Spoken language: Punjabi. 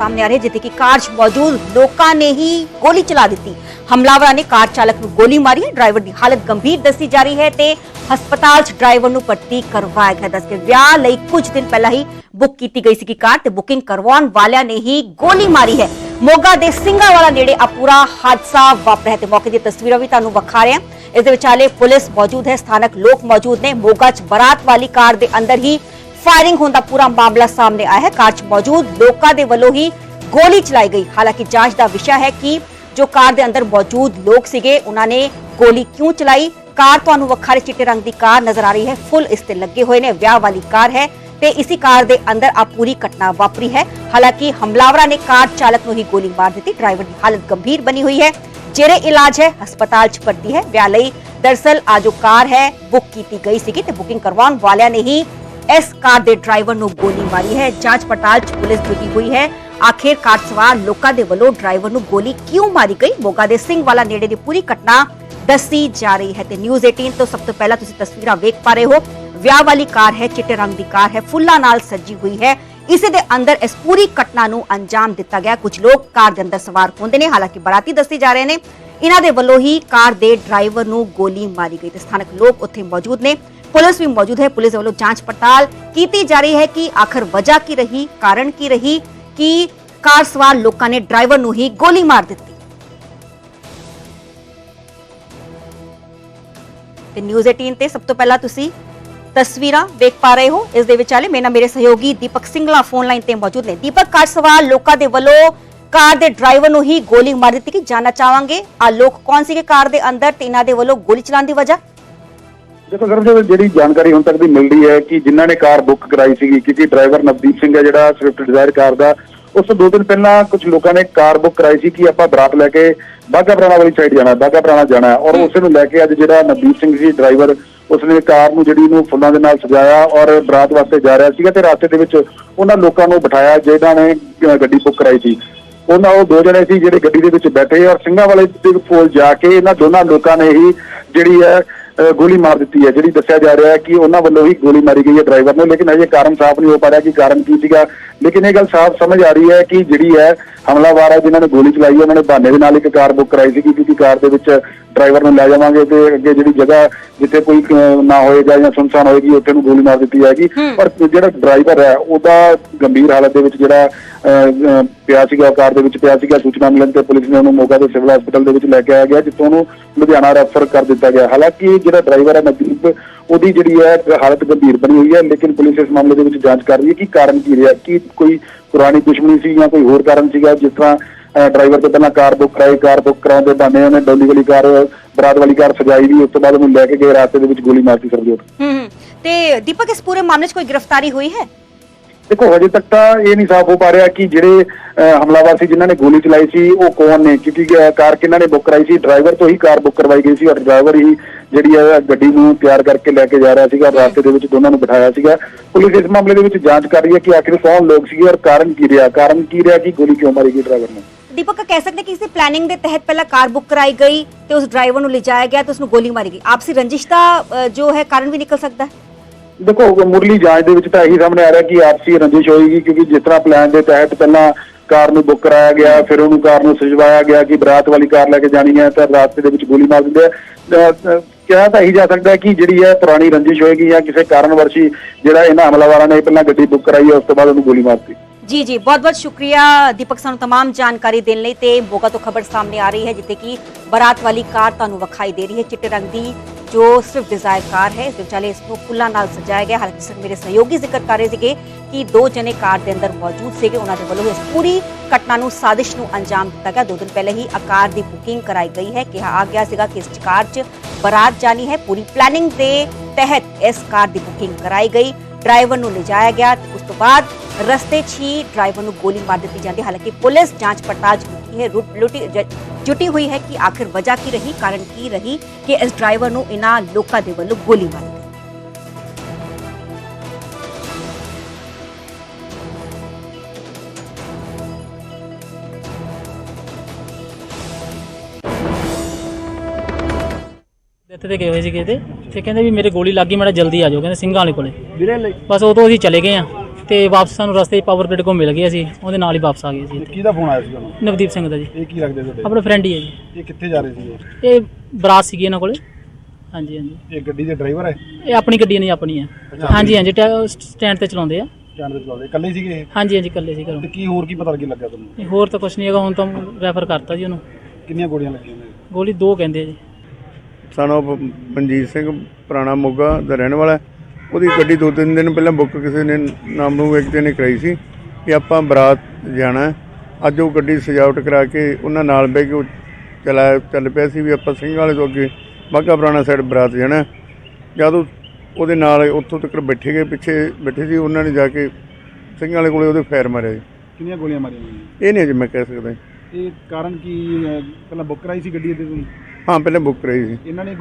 ਸਾਹਮਣੇ ਆ ਰਹੀ, ਜਿੱਥੇ ਕਿ ਕਾਰ 'ਚ ਮੌਜੂਦ ਲੋਕਾਂ ਨੇ ਹੀ ਗੋਲੀ ਚਲਾ ਦਿੱਤੀ। ਹਮਲਾਵਰਾਂ ਨੇ ਕਾਰ ਚਾਲਕ ਨੂੰ ਗੋਲੀ ਮਾਰੀ, ਡਰਾਈਵਰ ਦੀ ਹਾਲਤ ਗੰਭੀਰ ਦੱਸੀ ਜਾ ਰਹੀ ਹੈ ਤੇ ਹਸਪਤਾਲ 'ਚ ਡਰਾਈਵਰ ਨੂੰ ਭਰਤੀ ਕਰਵਾਇਆ ਗਿਆ। ਦੱਸ ਕੇ ਵਿਆਹ ਲਈ ਕੁਝ ਦਿਨ ਪਹਿਲਾਂ ਹੀ ਬੁੱਕ ਕੀਤੀ ਗਈ ਸੀ ਕਿ ਕਾਰ ਤੇ ਬੁਕਿੰਗ ਕਰਵਾਉਣ ਵਾਲਿਆਂ ਨੇ ਹੀ ਗੋਲੀ ਮਾਰੀ ਹੈ। ਮੋਗਾ ਦੇ ਸਿੰਘਾਵਾਲਾ ਨੇੜੇ ਆ ਪੂਰਾ ਹਾਦਸਾ ਵਾਪਰਿਆ ਤੇ ਮੌਕੇ ਦੀਆਂ ਤਸਵੀਰਾਂ ਵੀ ਤੁਹਾਨੂੰ ਵਿਖਾ ਰਹੇ ਹਾਂ। ਇਸ ਦੇ ਵਿਚਾਲੇ ਪੁਲਿਸ ਮੌਜੂਦ ਹੈ, ਸਥਾਨਕ ਲੋਕ ਮੌਜੂਦ ਨੇ। ਮੋਗਾ 'ਚ ਬਰਾਤ ਵਾਲੀ ਕਾਰ ਦੇ ਅੰਦਰ ਹੀ ਫਾਇਰਿੰਗ ਹੋਣ ਦਾ ਪੂਰਾ ਮਾਮਲਾ ਸਾਹਮਣੇ ਆਇਆ ਹੈ। ਕਾਰ 'ਚ ਮੌਜੂਦ ਲੋਕਾਂ ਦੇ ਵੱਲੋਂ ਹੀ ਗੋਲੀ ਚਲਾਈ ਗਈ। ਹਾਲਾਂਕਿ ਜਾਂਚ ਦਾ ਵਿਸ਼ਾ ਹੈ ਕਿ ਜੋ ਕਾਰ ਦੇ ਅੰਦਰ ਮੌਜੂਦ ਲੋਕ ਸੀਗੇ, ਉਹਨਾਂ ਨੇ ਗੋਲੀ ਕਿਉਂ ਚਲਾਈ? ਕਾਰ ਤੁਹਾਨੂੰ ਵੱਖਰੇ ਚਿੱਟੇ ਰੰਗ ਦੀ ਕਾਰ ਨਜ਼ਰ ਆ ਰਹੀ ਹੈ। ਫੁੱਲ ਇਸ ਤੇ ਲੱਗੇ ਹੋਏ ਨੇ। ਵਿਆਹ ਵਾਲੀ ਕਾਰ ਹੈ ਤੇ ਇਸੀ ਕਾਰ ਦੇ ਅੰਦਰ ਆ ਪੂਰੀ ਘਟਨਾ ਵਾਪਰੀ ਹੈ। ਹਾਲਾਂਕਿ ਹਮਲਾਵਰਾਂ ਨੇ ਕਾਰ ਚਾਲਕ ਨੂੰ ਹੀ ਗੋਲੀ ਮਾਰ ਦਿੱਤੀ। ਡਰਾਈਵਰ ਦੀ ਹਾਲਤ ਗੰਭੀਰ ਬਣੀ ਹੋਈ ਹੈ। ਜਿਹੜੇ ਇਲਾਜ ਹੈ, ਹਸਪਤਾਲ 'ਚ ਭਰਤੀ ਹੈ। ਵਿਆਹ ਲਈ ਦਰਸਲ ਆ ਜੋ ਕਾਰ ਹੈ, ਬੁੱਕ ਕੀਤੀ ਗਈ ਸੀਗੀ ਤੇ ਬੁਕਿੰਗ ਕਰਵਾਉਣ ਵਾਲਿਆਂ ਨੇ ਹੀ ਇਸ ਕਾਰ ਦੇ ਡਰਾਈਵਰ ਨੂੰ ਗੋਲੀ ਮਾਰੀ ਹੈ। ਜਾਂਚ ਪੜਤਾਲ 'ਚ ਪੁਲਿਸ ਜੁਟੀ ਹੋਈ ਹੈ। ਆਖਿਰ ਕਾਰ ਸਵਾਰ ਲੋਕਾਂ ਦੇ ਵੱਲੋਂ ਡਰਾਈਵਰ ਨੂੰ ਗੋਲੀ ਕਿਉਂ ਮਾਰੀ ਗਈ? ਮੋਗਾ ਦੇ ਸਿੰਘ ਵਾਲਾ ਨੇੜੇ ਦੀ ਪੂਰੀ ਘਟਨਾ ਦੱਸੀ ਜਾ ਰਹੀ ਹੈ ਤੇ ਨਿਊਜ਼ 18 ਤੋਂ ਸਭ ਤੋਂ ਪਹਿਲਾਂ ਤੁਸੀਂ ਤਸਵੀਰਾਂ ਵੇਖ ਪਾ ਰਹੇ ਹੋ। ਵਿਆਹ ਵਾਲੀ ਕਾਰ ਹੈ, ਚਿੱਟੇ ਰੰਗ ਦੀ ਕਾਰ ਹੈ, ਫੁੱਲਾਂ ਨਾਲ ਸੱਜੀ ਹੋਈ ਹੈ। ਇਸੇ ਦੇ ਅੰਦਰ ਇਸ ਪੂਰੀ ਘਟਨਾ ਨੂੰ ਅੰਜਾਮ ਦਿੱਤਾ ਗਿਆ। ਕੁਝ ਲੋਕ ਕਾਰ ਦੇ ਅੰਦਰ ਸਵਾਰ ਹੁੰਦੇ ਨੇ, ਹਾਲਾਂਕਿ ਬਰਾਤੀ ਦੱਸੇ ਜਾ ਰਹੇ ਨੇ। ਇਹਨਾਂ ਦੇ ਵੱਲੋਂ ਹੀ ਕਾਰ ਦੇ ਡਰਾਈਵਰ ਨੂੰ ਗੋਲੀ ਮਾਰੀ ਗਈ ਤੇ ਸਥਾਨਕ ਲੋਕ ਉੱਥੇ ਮੌਜੂਦ ਨੇ। ਪੁਲਿਸ ਵੀ ਮੌਜੂਦ ਹੈ। ਪੁਲਿਸ ਦੇ ਵੱਲੋਂ ਜਾਂਚ ਪੜਤਾਲ ਕੀਤੀ ਜਾ ਰਹੀ ਹੈ ਕਿ ਆਖਰ ਵਜ੍ਹਾ ਕੀ ਰਹੀ, ਕਾਰਨ ਕੀ ਰਹੀ, ਕਿ ਕਾਰ ਸਵਾਰ ਲੋਕਾਂ ਨੇ ਡਰਾਈਵਰ ਨੂੰ ਹੀ ਗੋਲੀ ਮਾਰ ਦਿੱਤੀ। ਤੇ ਨਿਊਜ਼ 18 ਤੇ ਸਭ ਤੋਂ ਪਹਿਲਾਂ ਤੁਸੀਂ ਤਸਵੀਰਾਂ ਵੇਖ ਪਾ ਰਹੇ ਹੋ। ਇਸ ਦੇ ਵਿਚਾਲੇ ਮੇਰੇ ਨਾਲ ਮੇਰੇ ਸਹਿਯੋਗੀ ਦੀਪਕ ਸਿੰਘਲਾ ਫੋਨ ਲਾਈਨ ਤੇ ਮੌਜੂਦ ਨੇ। ਦੀਪਕ, ਕਾਰ ਸਵਾਰ ਲੋਕਾਂ ਦੇ ਵੱਲੋਂ ਕਾਰ ਦੇ ਡਰਾਈਵਰ ਨੂੰ ਹੀ ਗੋਲੀ ਮਾਰ ਦਿੱਤੀ ਕਿ ਜਾਨਣਾ ਚਾਹਾਂਗੇ। ਆ ਲੋਕ ਕੌਣ ਸੀਗੇ ਕਾਰ ਦੇ ਅੰਦਰ ਤੇ ਇਹਨਾਂ ਦੇ ਵੱਲੋਂ ਗੋਲੀ ਚਲਾਉਣ ਦੀ ਵਜ੍ਹਾ? ਦੇਖੋ ਸਰ ਜੋ ਜਿਹੜੀ ਜਾਣਕਾਰੀ ਹੁਣ ਤੱਕ ਦੀ ਮਿਲ ਰਹੀ ਹੈ ਕਿ ਜਿਨ੍ਹਾਂ ਨੇ ਕਾਰ ਬੁੱਕ ਕਰਾਈ ਸੀਗੀ ਕਿਉਂਕਿ ਡਰਾਈਵਰ ਨਵਦੀਪ ਸਿੰਘ ਹੈ ਜਿਹੜਾ ਸਵਿਫਟ ਡਿਜ਼ਾਇਰ ਕਾਰ ਦਾ ਉਸ ਤੋਂ ਦੋ ਦਿਨ ਪਹਿਲਾਂ ਕੁਝ ਲੋਕਾਂ ਨੇ ਕਾਰ ਬੁੱਕ ਕਰਾਈ ਸੀ ਕਿ ਆਪਾਂ ਬਰਾਤ ਲੈ ਕੇ ਬਾਗਾ ਪੁਰਾਣਾ ਵਾਲੀ ਸਾਈਡ ਜਾਣਾ ਬਾਗਾ ਪੁਰਾਣਾ ਜਾਣਾ ਹੈ। ਔਰ ਉਸੇ ਨੂੰ ਲੈ ਕੇ ਅੱਜ ਜਿਹੜਾ ਨਵਦੀਪ ਸਿੰਘ ਸੀ ਡਰਾਈਵਰ ਉਸਨੇ ਕਾਰ ਨੂੰ ਜਿਹੜੀ ਨੂੰ ਫੁੱਲਾਂ ਦੇ ਨਾਲ ਸਜਾਇਆ ਔਰ ਬਰਾਤ ਵਾਸਤੇ ਜਾ ਰਿਹਾ ਸੀਗਾ ਤੇ ਰਾਸਤੇ ਦੇ ਵਿੱਚ ਉਹਨਾਂ ਲੋਕਾਂ ਨੂੰ ਬਿਠਾਇਆ ਜਿਹਨਾਂ ਨੇ ਗੱਡੀ ਬੁੱਕ ਕਰਾਈ ਸੀ। ਉਹਨਾਂ ਉਹ ਦੋ ਜਣੇ ਸੀ ਜਿਹੜੇ ਗੱਡੀ ਦੇ ਵਿੱਚ ਬੈਠੇ ਔਰ ਸਿੰਘਾਂ ਵਾਲੇ ਦੇ ਕੋਲ ਜਾ ਕੇ ਇਹਨਾਂ ਦੋਨਾਂ ਲੋਕਾਂ ਨੇ ਹੀ ਜਿਹੜੀ ਹੈ ਗੋਲੀ ਮਾਰ ਦਿੱਤੀ ਹੈ, ਜਿਹੜੀ ਦੱਸਿਆ ਜਾ ਰਿਹਾ ਹੈ ਕਿ ਉਹਨਾਂ ਵੱਲੋਂ ਹੀ ਗੋਲੀ ਮਾਰੀ ਗਈ ਹੈ ਡਰਾਈਵਰ ਨੂੰ, ਲੇਕਿਨ ਅਜੇ ਕਾਰਨ ਸਾਫ਼ ਨਹੀਂ ਹੋ ਪਾ ਰਿਹਾ ਕਿ ਕਾਰਨ ਕੀ ਸੀਗਾ। ਲੇਕਿਨ ਇਹ ਗੱਲ ਸਾਫ਼ ਸਮਝ ਆ ਰਹੀ ਹੈ ਕਿ ਜਿਹੜੀ ਹੈ, ਹਮਲਾਵਰ ਹੈ, ਜਿਨ੍ਹਾਂ ਨੇ ਗੋਲੀ ਚਲਾਈ ਹੈ, ਉਹਨਾਂ ਨੇ ਬਹਾਨੇ ਦੇ ਨਾਲ ਇੱਕ ਕਾਰ ਬੁੱਕ ਕਰਾਈ ਸੀ ਕਿਉਂਕਿ ਕਾਰ ਦੇ ਵਿੱਚ ਡਰਾਈਵਰ ਨੂੰ ਲੈ ਜਾਵਾਂਗੇ ਤੇ ਅੱਗੇ ਜਿਹੜੀ ਜਗ੍ਹਾ ਜਿੱਥੇ ਕੋਈ ਨਾ ਹੋਏਗਾ ਜਾਂ ਸੁਨਸਾਨ ਹੋਏਗੀ ਉੱਥੇ ਨੂੰ ਗੋਲੀ ਮਾਰ ਦਿੱਤੀ ਜਾਏਗੀ। ਪਰ ਜਿਹੜਾ ਡਰਾਈਵਰ ਹੈ ਉਹਦਾ ਗੰਭੀਰ ਹਾਲਤ ਦੇ ਵਿੱਚ ਜਿਹੜਾ ਪਿਆ ਸੀਗਾ ਕਾਰ ਦੇ ਵਿੱਚ ਪਿਆ ਸੀਗਾ ਸੂਚਨਾ ਮਿਲਣ ਤੇ ਪੁਲਿਸ ਨੇ ਉਹਨੂੰ ਮੋਗਾ ਦੇ ਸਿਵਲ ਹਸਪੀਟਲ ਦੇ ਵਿੱਚ ਲੈ ਕੇ ਆਇਆ ਗਿਆ ਜਿੱਥੋਂ ਉਹਨੂੰ ਲੁਧਿਆਣਾ ਰੈਫਰ ਕਰ ਦਿੱਤਾ ਗਿਆ। ਹਾਲਾਂਕਿ ਜਿਹੜਾ ਡਰਾਈਵਰ ਹੈ ਨਵਦੀਪ ਉਹਦੀ ਜਿਹੜੀ ਹੈ ਹਾਲਤ ਗੰਭੀਰ ਬਣੀ ਹੋਈ ਹੈ ਲੇਕਿਨ ਪੁਲਿਸ ਇਸ ਮਾਮਲੇ ਦੇ ਵਿੱਚ ਜਾਂਚ ਕਰ ਰਹੀ ਹੈ ਕਿ ਕਾਰਨ ਕੀ ਰਿਹਾ ਕੀ ਕੋਈ ਪੁਰਾਣੀ ਦੁਸ਼ਮਣੀ ਸੀ ਜਾਂ ਕੋਈ ਹੋਰ ਕਾਰਨ ਸੀਗਾ ਜਿਸ ਤਰ੍ਹਾਂ ਡਰਾਈਵਰ ਤੋਂ ਪਹਿਲਾਂ ਕਾਰ ਬੁੱਕ ਕਰਾਈ ਕਾਰ ਬੁੱਕ ਕਰਾਉਣ ਦੇ ਬਹਾਨੇ ਉਹਨੇ ਡੋਲੀ ਵਾਲੀ ਕਾਰ, ਬਰਾਤ ਵਾਲੀ ਕਾਰ ਸਜਾਈ ਵੀ, ਉਸ ਤੋਂ ਬਾਅਦ ਉਹਨੂੰ ਲੈ ਕੇ ਗਏ, ਰਾਸਤੇ ਦੇ ਵਿੱਚ ਗੋਲੀ ਮਾਰਤੀ ਸਰਜੋਤ ਹੂੰ। ਤੇ ਦੀਪਕ, ਇਸ ਪੂਰੇ ਮਾਮਲੇ 'ਚ ਕੋਈ ਗ੍ਰਿਫਤਾਰੀ ਹੋਈ ਹੈ? ਦੇਖੋ, ਹਜੇ ਤੱਕ ਤਾਂ ਇਹ ਨਹੀਂ ਸਾਫ਼ ਹੋ ਪਾ ਰਿਹਾ ਕਿ ਜਿਹੜੇ ਹਮਲਾਵਰ ਸੀ ਜਿਨ੍ਹਾਂ ਨੇ ਗੋਲੀ ਚਲਾਈ ਸੀ, ਉਹ ਕੌਣ ਨੇ? ਕਿਉਂਕਿ ਕਾਰ ਕਿਹਨਾਂ ਨੇ ਬੁੱਕ ਕਰਾਈ ਸੀ? ਡਰਾਈਵਰ ਤੋਂ ਹੀ ਕਾਰ ਬੁੱਕ ਕਰਵਾਈ ਗਈ ਸੀ ਔਰ ਡਰਾਈਵਰ ਹੀ ਜਿਹੜੀ ਹੈ, ਗੱਡੀ ਨੂੰ ਤਿਆਰ ਕਰਕੇ ਲੈ ਕੇ ਜਾ ਰਿਹਾ ਸੀਗਾ, ਰਾਸਤੇ ਦੇ ਵਿੱਚ ਦੋਨਾਂ ਨੂੰ ਬਿਠਾਇਆ ਸੀਗਾ। ਪੁਲਿਸ ਇਸ ਮਾਮਲੇ ਦੇ ਵਿੱਚ ਜਾਂਚ ਕਰ ਰਹੀ ਹੈ ਕਿ ਆਖਿਰ ਕੌਣ ਲੋਕ ਸੀਗੇ ਔਰ ਕਾਰਨ ਕੀ ਰਿਹਾ? ਕਾਰਨ ਕੀ ਰਿਹਾ ਕਿ ਗੋਲੀ ਕਿਉਂ ਮਾਰੀ ਗਈ ਡਰਾਈਵਰ ਨੂੰ? ਦੀਪਕ, ਕਹਿ ਸਕਦੇ ਕਿ ਇਸ ਦੀ ਪਲੈਨਿੰਗ ਦੇ ਤਹਿਤ ਪਹਿਲਾਂ ਕਾਰ ਬੁੱਕ ਕਰਾਈ ਗਈ ਤੇ ਉਸ ਡਰਾਈਵਰ ਨੂੰ ਲਿਜਾਇਆ ਗਿਆ ਤੇ ਉਸ ਨੂੰ ਗੋਲੀ ਮਾਰੀ ਗਈ। ਆਪਸੀ ਰੰਜਿਸ਼ ਦਾ ਜੋ ਹੈ ਕਾਰਨ ਵੀ ਨਿਕਲ ਸਕਦਾ ਹੈ? ਦੇਖੋ ਮੁਰਲੀ ਜਾਂਚ ਦੇ ਵਿੱਚ ਤਾਂ ਇਹੀ ਸਾਹਮਣੇ ਆ ਰਿਹਾ ਕਿ ਆਪਸੀ ਰੰਜਿਸ਼ ਹੋਏਗੀ ਕਿਉਂਕਿ ਜਿਸ ਤਰ੍ਹਾਂ ਪਲਾਨ ਦੇ ਤਹਿਤ ਪਹਿਲਾਂ ਕਾਰ ਨੂੰ ਬੁੱਕ ਕਰਾਇਆ ਗਿਆ ਫਿਰ ਉਹਨੂੰ ਕਾਰ ਨੂੰ ਸਜਵਾਇਆ ਗਿਆ ਕਿ ਬਰਾਤ ਵਾਲੀ ਕਾਰ ਲੈ ਕੇ ਜਾਣੀ ਹੈ ਤਾਂ ਰਾਸਤੇ ਦੇ ਵਿੱਚ ਗੋਲੀ ਮਾਰ ਦਿੰਦੇ ਆ ਅਹ, ਅਹ, ਕਿਹਾ ਤਾਂ ਇਹੀ ਜਾ ਸਕਦਾ ਹੈ ਕਿ ਜਿਹੜੀ ਹੈ ਪੁਰਾਣੀ ਰੰਜਿਸ਼ ਹੋਏਗੀ ਜਾਂ ਕਿਸੇ ਕਾਰਨਵਰਸ਼ੀ ਜਿਹੜਾ ਇਹਨਾਂ ਹਮਲਾਵਰਾਂ ਨੇ ਪਹਿਲਾਂ ਗੱਡੀ ਬੁੱਕ ਕਰਾਈ ਹੈ ਉਸ ਤੋਂ ਬਾਅਦ ਉਹਨੂੰ ਗੋਲੀ ਮਾਰਤੀ ਜੀ ਜੀ ਬਹੁਤ ਬਹੁਤ ਸ਼ੁਕਰੀਆ ਦੀਪਕ ਸਾਨੂੰ तमाम ਜਾਣਕਾਰੀ ਦੇਣ ਲਈ ਤੇ ਮੋਗਾ ਤੋਂ ਖਬਰ ਸਾਹਮਣੇ ਆ ਰਹੀ ਹੈ ਜਿੱਥੇ ਕਿ ਬਰਾਤ ਵਾਲੀ ਕਾਰ ਤੁਹਾਨੂੰ ਵਿਖਾਈ ਦੇ ਰਹੀ ਹੈ ਚਿੱਟੇ ਰੰਗ ਦੀ ਜੋ ਸਵਿਫਟ ਡਿਜ਼ਾਇਰ ਕਾਰ ਹੈ ਇਸ ਦੇ ਵਿਚਾਲੇ ਇਸ ਨੂੰ ਫੁੱਲਾਂ ਨਾਲ ਸਜਾਇਆ ਗਿਆ ਹਾਲਾਂਕਿ ਸਰ ਮੇਰੇ ਸਹਿਯੋਗੀ ਜ਼ਿਕਰ ਕਰ ਰਹੇ ਸੀਗੇ ਕਿ ਦੋ ਜਣੇ ਕਾਰ ਦੇ ਅੰਦਰ ਮੌਜੂਦ ਸੀਗੇ ਉਹਨਾਂ ਦੇ ਵੱਲੋਂ ਇਸ ਪੂਰੀ ਘਟਨਾ ਨੂੰ ਸਾਜ਼ਿਸ਼ ਨੂੰ ਅੰਜਾਮ ਦਿੱਤਾ ਗਿਆ ਦੋ ਦਿਨ ਪਹਿਲੇ ਹੀ ਆਕਾਰ ਦੀ ਬੁਕਿੰਗ ਕਰਾਈ ਗਈ ਹੈ ਕਿਹਾ ਆ ਗਿਆ ਸੀਗਾ ਕਿ ਇਸ ਕਾਰ 'ਚ ਬਰਾਤ ਜਾਣੀ ਹੈ ਪੂਰੀ ਪਲੈਨਿੰਗ ਦੇ ਤਹਿਤ ਇਸ ਕਾਰ ਦੀ ਬੁਕਿੰਗ ਕਰਾਈ ਗਈ ਡਰਾਈਵਰ ਨੂੰ ਲਿਜਾਇਆ ਗਿਆ ਉਸ ਤੋਂ ਬਾਅਦ ਰਸਤੇ 'ਚ ਹੀ ਡਰਾਈਵਰ ਨੂੰ ਗੋਲੀ ਮਾਰ ਦਿੱਤੀ ਜਾਂਦੀ ਹੈ। ਹਾਲਾਂਕਿ ਪੁਲਿਸ ਜਾਂਚ ਪੜਤਾਲ 'ਚ ਜੁਟੀ ਹੈ ਲੁਟੀ ਜੁਟੀ ਹੋਈ ਹੈ ਕਿ ਆਖਿਰ ਵਜ੍ਹਾ ਕੀ ਰਹੀ? ਕਾਰਨ ਕੀ ਰਹੀ ਕਿ ਇਸ ਡਰਾਈਵਰ ਨੂੰ ਇਹਨਾਂ ਲੋਕਾਂ ਦੇ ਵੱਲੋਂ ਗੋਲੀ ਮਾਰੀ ਗਈ? ਇੱਥੇ ਤੇ ਗਏ ਹੋਏ ਸੀਗੇ ਤੇ ਤੇ ਕਹਿੰਦੇ ਵੀ ਮੇਰੇ ਗੋਲੀ ਲੱਗੀ ਮੇਰਾ ਜਲਦੀ ਆ ਜਾਓ। ਕਹਿੰਦੇ ਸਿੰਘਾਂ ਵਾਲੇ ਕੋਲੇ। ਵੀਰੇ ਬਸ ਉਦੋਂ ਅਸੀਂ ਚਲੇ ਗਏ ਆ ਤੇ ਵਾਪਸ ਸਾਨੂੰ ਰਸਤੇ 'ਚ ਪਾਵਰ ਗ੍ਰਿਡ ਕੋ ਮਿਲ ਗਿਆ ਸੀ ਉਹਦੇ ਨਾਲ ਹੀ ਵਾਪਸ ਆ ਗਏ ਸੀ ਇੱਥੇ। ਕਿਹਦਾ ਫੋਨ ਆਇਆ ਸੀ ਉਹਨੂੰ ਨਵਦੀਪ ਸਿੰਘ ਦਾ ਜੀ। ਇਹ ਕੀ ਲੱਗਦੇ ਤੁਹਾਡੇ? ਆਪਣਾ ਫਰੈਂਡ ਹੀ ਹੈ ਜੀ। ਇਹ ਕਿੱਥੇ ਜਾ ਰਹੇ ਸੀ ਇਹ ਬਰਾਤ ਸੀਗੀ ਇਹਨਾਂ ਕੋਲੇ। ਹਾਂਜੀ ਹਾਂਜੀ। ਇਹ ਗੱਡੀ ਦੇ ਡਰਾਈਵਰ ਹੈ? ਇਹ ਆਪਣੀ ਗੱਡੀ ਨਹੀਂ ਆਪਣੀ ਹੈ। ਹਾਂਜੀ ਹਾਂਜੀ ਸਟੈਂਡ ਤੇ ਚਲਾਉਂਦੇ ਆ। ਜਾਣ ਦੇ ਚਲਾਉਂਦੇ। ਇਕੱਲੇ ਸੀਗੇ ਇਹ? ਹਾਂਜੀ ਹਾਂਜੀ ਇਕੱਲੇ ਸੀ ਘਰੋਂ ਤੇ ਕੀ ਹੋਰ ਕੀ ਪਤਾ ਲੱਗੀ ਲੱਗਾ ਤੁਹਾਨੂੰ? ਇਹ ਹੋਰ ਤਾਂ ਕੁਝ ਨਹੀਂ ਹੈਗਾ ਹੁਣ ਤਾਂ ਰੈਫਰ ਕਰਤਾ ਜੀ ਉਹਨੂੰ। ਕਿੰਨੀਆਂ ਗੋਲੀਆਂ ਲੱਗੀਆਂ ਨੇ? ਗੋਲੀ ਦੋ ਕਹਿੰਦੇ ਆ ਜੀ। ਸਨ ਮਨਜੀਤ ਸਿੰਘ ਪੁਰਾਣਾ ਮੋਗਾ ਦਾ ਰਹਿਣ ਵਾਲਾ ਹੈ। ਉਹਦੀ ਗੱਡੀ ਦੋ ਤਿੰਨ ਦਿਨ ਪਹਿਲਾਂ ਬੁੱਕ ਕਿਸੇ ਨੇ ਨਾਮ ਨੂੰ ਵਿਅਕਤੀ ਨੇ ਕਰਾਈ ਸੀ ਕਿ ਆਪਾਂ ਬਰਾਤ ਜਾਣਾ। ਅੱਜ ਉਹ ਗੱਡੀ ਸਜਾਵਟ ਕਰਾ ਕੇ ਉਹਨਾਂ ਨਾਲ ਬਹਿ ਕੇ ਚਲਾ ਚੱਲ ਪਿਆ ਸੀ ਵੀ ਆਪਾਂ ਸਿੰਘ ਵਾਲੇ ਤੋਂ ਅੱਗੇ ਬਾਘਾ ਪੁਰਾਣਾ ਸਾਈਡ ਬਰਾਤ ਜਾਣਾ। ਜਦ ਉਹ ਉਹਦੇ ਨਾਲ ਉੱਥੋਂ ਤੱਕ ਬੈਠੇ ਗਏ ਪਿੱਛੇ ਬੈਠੇ ਸੀ ਉਹਨਾਂ ਨੇ ਜਾ ਕੇ ਸਿੰਘ ਵਾਲੇ ਕੋਲੇ ਉਹਦੇ ਫਾਇਰ ਮਾਰਿਆ ਜੀ ਕਿੰਨੀਆਂ ਗੋਲੀਆਂ ਮਾਰੀਆਂ ਇਹ ਨਹੀਂ ਅਜੇ ਮੈਂ ਕਹਿ ਸਕਦਾ। ਇਹ ਕਾਰਨ ਕੀ ਅਹ, ਪਹਿਲਾਂ ਬੁੱਕ ਕਰਾਈ ਸੀ ਗੱਡੀ ਤੇ ਤੁਸੀਂ ਹਾਂ ਪਹਿਲਾਂ ਬੁੱਕ ਕਰਾਈ ਸੀ ਇਹਨਾਂ ਨੇ